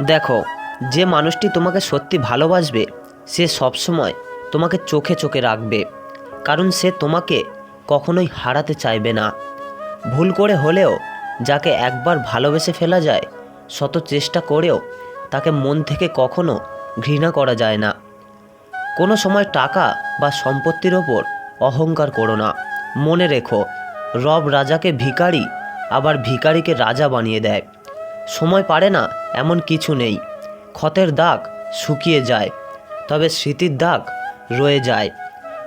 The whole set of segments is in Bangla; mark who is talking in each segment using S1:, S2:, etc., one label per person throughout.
S1: দেখো, যে মানুষটি তোমাকে সত্যি ভালোবাসবে, সে সবসময় তোমাকে চোখে চোখে রাখবে, কারণ সে তোমাকে কখনোই হারাতে চাইবে না। ভুল করে হলেও যাকে একবার ভালোবেসে ফেলা যায়, শত চেষ্টা করেও তাকে মন থেকে কখনো ঘৃণা করা যায় না। কোনো সময় টাকা বা সম্পত্তির ওপর অহংকার করো না। মনে রেখো, রব রাজাকে ভিখারি, আবার ভিখারিকে রাজা বানিয়ে দেয়। সময় পারে না, এমন কিছু নেই। ক্ষতের দাগ শুকিয়ে যায়, তবে স্মৃতির দাগ রয়ে যায়।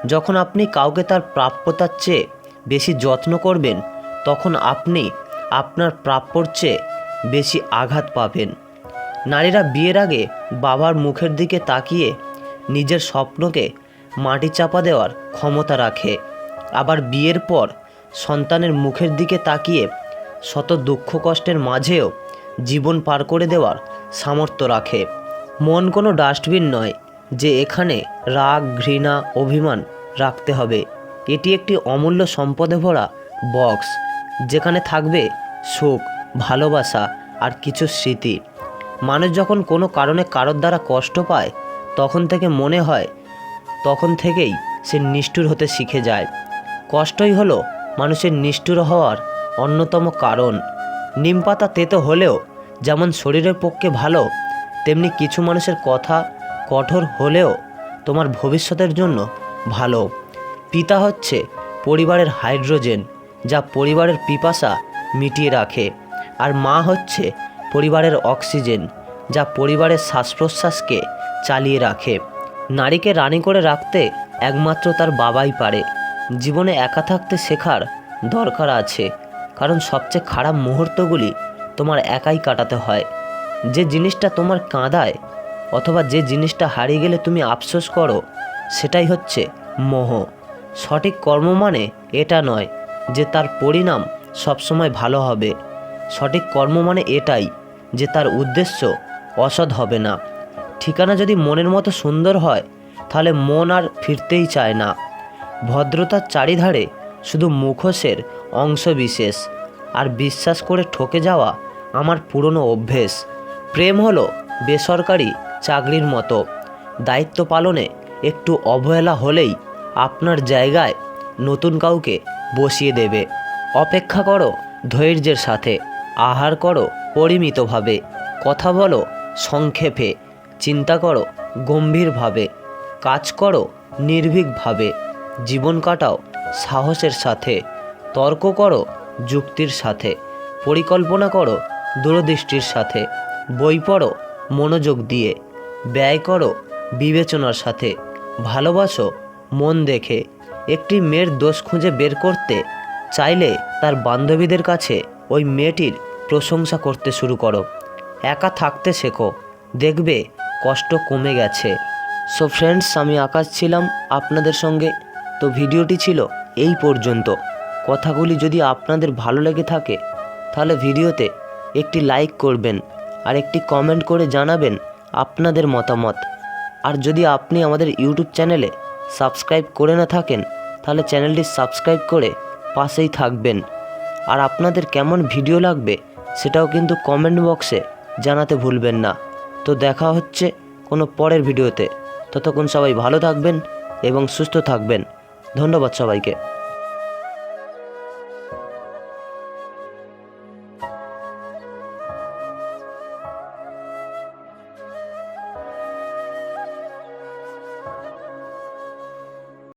S1: যখন আপনি কাউকে তার প্রাপ্যতার চেয়ে বেশি যত্ন করবেন, তখন আপনি আপনার প্রাপ্যর চেয়ে বেশি আঘাত পাবেন। নারীরা বিয়ের আগে বাবার মুখের দিকে তাকিয়ে নিজের স্বপ্নকে মাটি চাপা দেওয়ার ক্ষমতা রাখে। আবার বিয়ের পর সন্তানের মুখের দিকে তাকিয়ে শত দুঃখ কষ্টের মাঝেও জীবন পার করে দেওয়ার সামর্থ্য রাখে। মন কোনো ডাস্টবিন নয় যে এখানে রাগ, ঘৃণা, অভিমান রাখতে হবে। এটি একটি অমূল্য সম্পদে ভরা বক্স, যেখানে থাকবে সুখ, ভালোবাসা আর কিছু স্মৃতি। মানুষ যখন কোনো কারণে কারোর দ্বারা কষ্ট পায়, তখন থেকে মনে হয়, তখন থেকেই সে নিষ্ঠুর হতে শিখে যায়। কষ্টই হলো মানুষের নিষ্ঠুর হওয়ার অন্যতম কারণ। নিম পাতা তেতো হলেও যেমন শরীরের পক্ষে ভালো, তেমনি কিছু মানুষের কথা কঠোর হলেও তোমার ভবিষ্যতের জন্য ভালো। পিতা হচ্ছে পরিবারের হাইড্রোজেন, যা পরিবারের পিপাসা মিটিয়ে রাখে। আর মা হচ্ছে পরিবারের অক্সিজেন, যা পরিবারের শ্বাস প্রশ্বাসকে চালিয়ে রাখে। নারীকে রানী করে রাখতে একমাত্র তার বাবাই পারে। জীবনে একা থাকতে শেখার দরকার আছে। কারণ সবচেয়ে খারাপ মুহূর্তগুলি তোমার একাই কাটাতে হয়। যে জিনিসটা তোমার কাঁদায় অথবা যে জিনিসটা হারিয়ে গেলে তুমি আফসোস করো, সেটাই হচ্ছে মোহ। সঠিক কর্ম মানে এটা নয় যে তার পরিণাম সবসময় ভালো হবে। সঠিক কর্ম মানে এটাই যে তার উদ্দেশ্য অসৎ হবে না। ঠিকানা যদি মনের মতো সুন্দর হয়, তাহলে মন আর ফিরতেই চায় না। ভদ্রতার চারিধারে শুধু মুখোশের অংশবিশেষ আর বিশ্বাস করে ঠকে যাওয়া আমার পুরনো অভ্যেস। প্রেম হলো বেসরকারি চাকরির মতো। দায়িত্ব পালনে একটু অবহেলা হলেই আপনার জায়গায় নতুন কাউকে বসিয়ে দেবে। অপেক্ষা করো ধৈর্যের সাথে, আহার করো পরিমিতভাবে, কথা বলো সংক্ষেপে, চিন্তা করো গম্ভীরভাবে, কাজ করো নির্ভীকভাবে, জীবন কাটাও সাহসের সাথে, তর্ক করো, যুক্তির সাথে, পরিকল্পনা করো, দূরদৃষ্টির সাথে, বই পড়ো, মনোযোগ দিয়ে, ব্যয় করো, বিবেচনার সাথে, ভালোবাসো, মন দেখে, একটি মেয়ের দোষ খুঁজে বের করতে, চাইলে তার বান্ধবীদের কাছে ওই মেয়েটির প্রশংসা করতে শুরু করো। একা থাকতে শেখো, দেখবে কষ্ট কমে গেছে। সো ফ্রেন্ডস আমি আকাশ ছিলাম আপনাদের সঙ্গে তো ভিডিওটি ছিল এই পর্যন্ত। কথাগুলি যদি আপনাদের ভালো লেগে থাকে, তাহলে ভিডিওতে একটি লাইক করবেন আর একটি কমেন্ট করে জানাবেন আপনাদের মতামত। আর যদি আপনি আমাদের ইউটিউব চ্যানেলে সাবস্ক্রাইব করে না থাকেন, তাহলে চ্যানেলটি সাবস্ক্রাইব করে পাশেই থাকবেন। আর আপনাদের কেমন ভিডিও লাগবে, সেটাও কিন্তু কমেন্ট বক্সে জানাতে ভুলবেন না। তো দেখা হচ্ছে কোনো পরের ভিডিওতে। ততক্ষণ সবাই ভালো থাকবেন এবং সুস্থ থাকবেন। ধন্যবাদ সবাইকে।